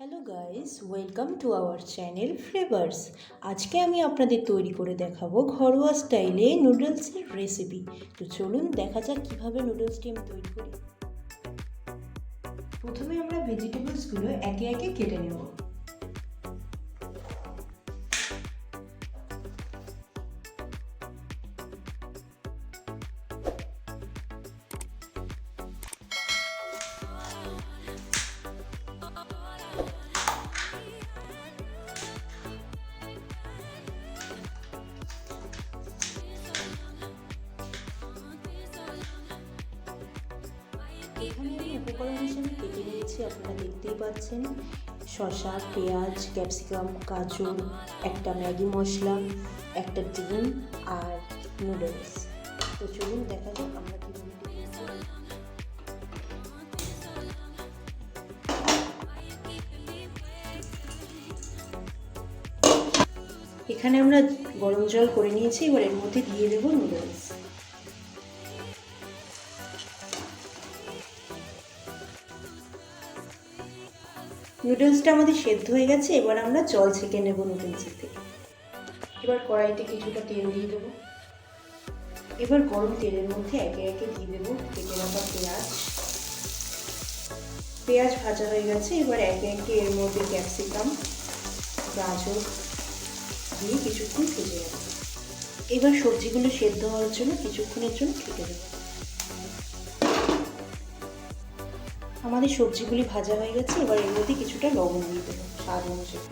Hello guys welcome to our channel flavours আজকে আমি আপনাদের তৈরি করে দেখাবো ঘরোয়া স্টাইলে নুডলসের রেসিপি তো চলুন দেখা যাক কীভাবে নুডলসটি আমি তৈরি করি। প্রথমে আমরা ভেজিটেবলসগুলো একে একে কেটে নেব। এখানে আমি উপকরণ হিসেবে কেটে নিয়েছি, আপনারা দেখতেই পাচ্ছেন। শসা, পেঁয়াজ, ক্যাপসিকাম, গাজর, একটা ম্যাগি মশলা, একটা ডিম আর নুডলস। তো চলুন দেখা যাক আমরা কীভাবে এখানে আমরা গরম জল করে নিয়েছি, এবার এর মধ্যে দিয়ে দেবো নুডলস। নুডলসটা আমাদের সেদ্ধ হয়ে গেছে, এবার আমরা জল ছেঁকে নেব নুডলসের থেকে। এবার কড়াইতে কিছুটা তেল দিয়ে দেবো। এবার গরম তেলের মধ্যে একে একে দিয়ে দেবো কেটে রাখা পেঁয়াজ। পেঁয়াজ ভাজা হয়ে গেছে, এবার একে একে এর মধ্যে ক্যাপসিকাম, গাজর দিয়ে কিছুক্ষণ ভেজে নেব। এবার সবজিগুলো সেদ্ধ হওয়ার জন্য কিছুক্ষণের জন্য ঢেকে দেবো। আমাদের সবজিগুলি ভাজা হয়ে গেছে, এবার এর মধ্যে কিছুটা লবণ দিয়ে দেবো, স্বাদ অনুযায়ী।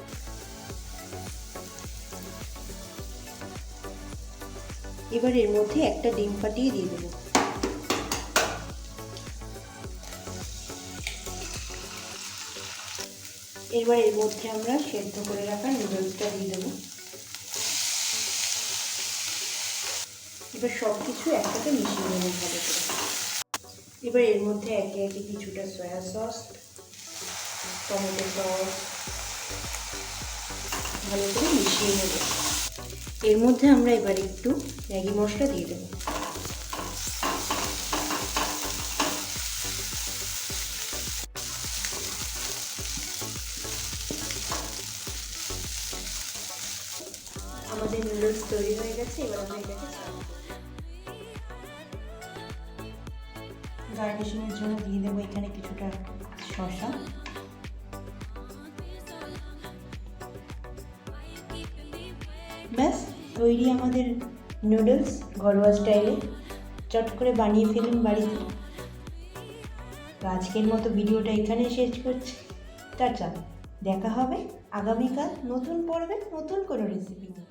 এবার এর মধ্যে একটা ডিম ফাটিয়ে দিয়ে দেবো। এবার এর মধ্যে আমরা সেদ্ধ করে রাখা নুডলসটা দিয়ে দেবো। এবার সব কিছু একসাথে মিশিয়ে নেব ভালো করে। এবার এর মধ্যে একে একে কিছুটা সয়া সস টমেটো সস ভালো করে মিশিয়ে নেব। এর মধ্যে আমরা এবার একটু ম্যাগি মশলা দিয়ে দেবো। আমাদের নুডলস তৈরি হয়ে গেছে, এবার আমরা এটাকে গার্নিশিংয়ের জন্য দিয়ে দেবো এখানে কিছুটা শসা। ব্যাস, তৈরি আমাদের নুডলস ঘরোয়া স্টাইলে চট করে বানিয়ে ফেলুন বাড়িতে। আজকের মতো ভিডিওটা এখানে শেষ করছি। টাটা, দেখা হবে আগামীকাল নতুন পর্বে নতুন কোনো রেসিপি নিয়ে।